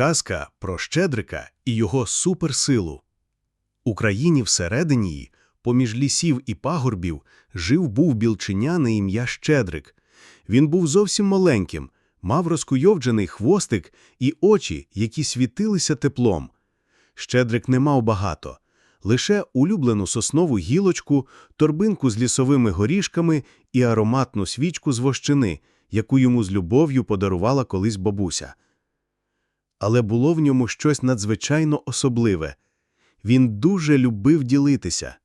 Казка про Щедрика і його суперсилу. У країні всередині поміж лісів і пагорбів, жив був білченя на ім'я Щедрик. Він був зовсім маленьким, мав розкуйовджений хвостик і очі, які світилися теплом. Щедрик не мав багато, лише улюблену соснову гілочку, торбинку з лісовими горішками і ароматну свічку з вощини, яку йому з любов'ю подарувала колись бабуся. Але було в ньому щось надзвичайно особливе. Він дуже любив ділитися.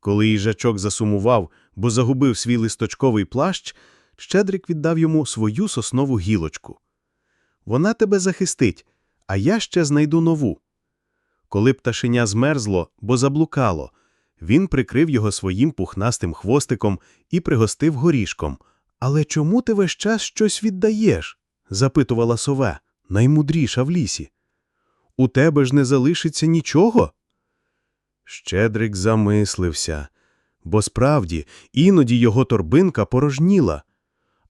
Коли їжачок засумував, бо загубив свій листочковий плащ, Щедрик віддав йому свою соснову гілочку. Вона тебе захистить, а я ще знайду нову. Коли пташеня змерзло, бо заблукало, він прикрив його своїм пухнастим хвостиком і пригостив горішком. Але чому ти весь час щось віддаєш? запитувала сова, наймудріша в лісі. У тебе ж не залишиться нічого? Щедрик замислився, бо справді іноді його торбинка порожніла.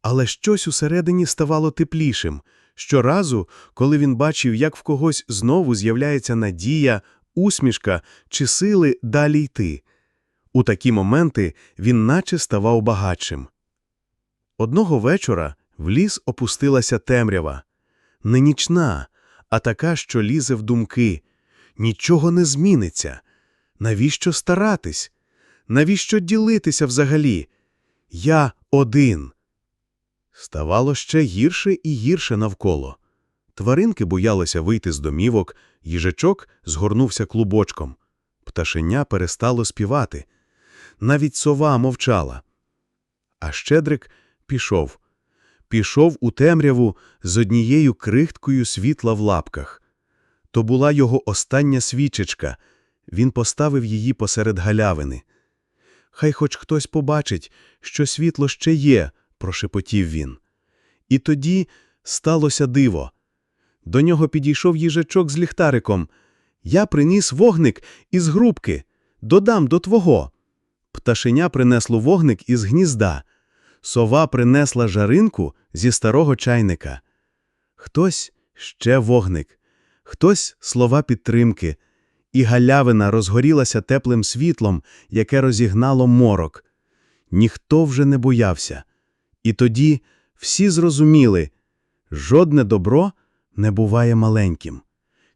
Але щось усередині ставало теплішим. Щоразу, коли він бачив, як в когось знову з'являється надія, усмішка чи сили далі йти. У такі моменти він наче ставав багатшим. Одного вечора в ліс опустилася темрява. Не нічна, а така, що лізе в думки. Нічого не зміниться. Навіщо старатись? Навіщо ділитися взагалі? Я один. Ставало ще гірше і гірше навколо. Тваринки боялися вийти з домівок, їжачок згорнувся клубочком. Пташеня перестало співати. Навіть сова мовчала. А Щедрик пішов. Пішов у темряву з однією крихткою світла в лапках. То була його остання свічечка. Він поставив її посеред галявини. Хай хоч хтось побачить, що світло ще є, прошепотів він. І тоді сталося диво. До нього підійшов їжачок з ліхтариком. Я приніс вогник із грубки. Додам до твого. Пташеня принесло вогник із гнізда. Сова принесла жаринку зі старого чайника. Хтось ще вогник, хтось слова підтримки, і галявина розгорілася теплим світлом, яке розігнало морок. Ніхто вже не боявся. І тоді всі зрозуміли жодне добро не буває маленьким.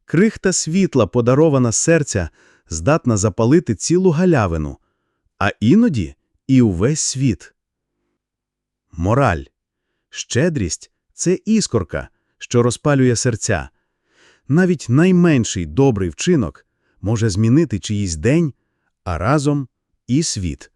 Крихта світла, подарована серця, здатна запалити цілу галявину, а іноді і увесь світ. Мораль. Щедрість це іскорка, що розпалює серця. Навіть найменший добрий вчинок може змінити чиїсь день, а разом і світ.